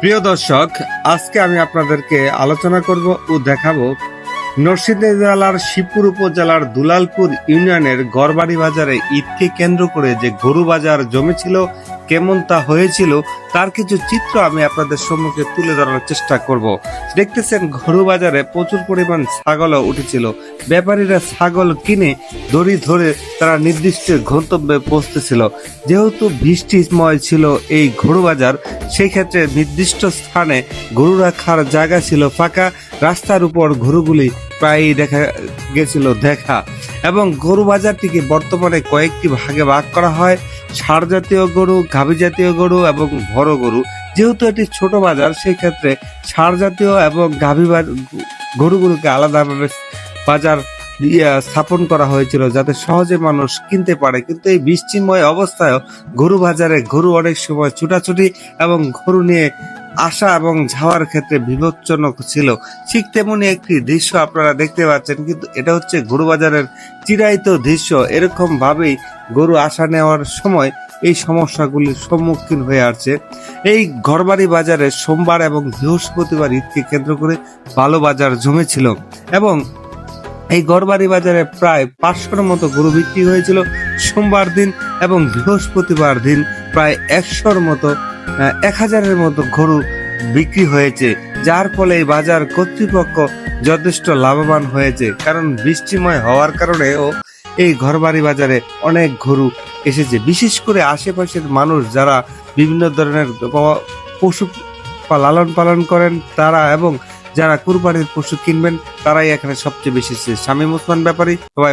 প্রিয় দর্শক, আজকে আমি আপনাদেরকে আলোচনা করব ও দেখাবো নরসিংদী জেলার শিবপুর উপজেলার দুলালপুর ইউনিয়নের গড়বাড়ি বাজারে ঈদকে কেন্দ্র করে যে গরু বাজার জমেছিল কেমন তা হয়েছিল, তার কিছু চিত্র আমি আপনাদের সম্মুখে তুলে ধরার চেষ্টা করব। দেখতেছেন গরু বাজারে প্রচুর পরিমাণ ছাগলও উঠেছিল। ব্যাপারীরা ছাগল কিনে দড়ি ধরে তারা নির্দিষ্ট গন্তব্যে পৌঁছতেছিল যেহেতু বৃষ্টিময় ছিল এই গরু বাজার সেই ক্ষেত্রে নির্দিষ্ট স্থানে গরু রাখার জায়গা ছিল ফাঁকা। রাস্তার উপর গরুগুলি প্রায়ই দেখা গেছিল দেখা। এবং গরু বাজারটিকে বর্তমানে কয়েকটি ভাগে ভাগ করা হয়। ষাঁড় জাতীয় গরু, গাভী জাতীয় গরু এবং বড় গরু। যেহেতু এটি ছোট বাজার সেই ক্ষেত্রে ষাঁড় জাতীয় এবং গাভী গরুগুলোকে আলাদাভাবে বাজার স্থাপন করা হয়েছিল যাতে সহজে মানুষ কিনতে পারে। কিন্তু এই বৃষ্টিময় অবস্থায় গরু বাজারে গরু অনেক সময় ছুটাছুটি এবং গরু নিয়ে আসা এবং যাওয়ার ক্ষেত্রে বিপজ্জনক ছিল। ঠিক তেমনি একটি দৃশ্য আপনারা দেখতে পাচ্ছেন, কিন্তু এটা হচ্ছে গরু বাজারের চিরায়িত দৃশ্য। এরকম ভাবেই গরু আসা নেওয়ার সময় এই সমস্যাগুলির সম্মুখীন হয়ে আসছে। এই ঘরবাড়ি বাজারে সোমবার এবং বৃহস্পতিবার ঈদকে কেন্দ্র করে ভালো বাজার জমেছিল এবং এই গড়বাড়ি বাজারে প্রায় পাঁচশোর মতো গরু বিক্রি হয়েছিল সোমবার দিন এবং বৃহস্পতিবার দিন প্রায় একশোর মতো এক হাজারের মতো গরু বিক্রি হয়েছে, যার ফলে এই বাজার কর্তৃপক্ষ যথেষ্ট লাভবান হয়েছে। কারণ বৃষ্টিময় হওয়ার কারণেও এই ঘরবাড়ি বাজারে অনেক গরু এসেছে। বিশেষ করে আশেপাশের মানুষ যারা বিভিন্ন ধরনের পশু লালন পালন করেন তারা এবং যারা কুরবানির পশু কিনবেন, তারাই এখানে সবচেয়ে বেশি শামীম ওসমান ব্যাপারী, সবাই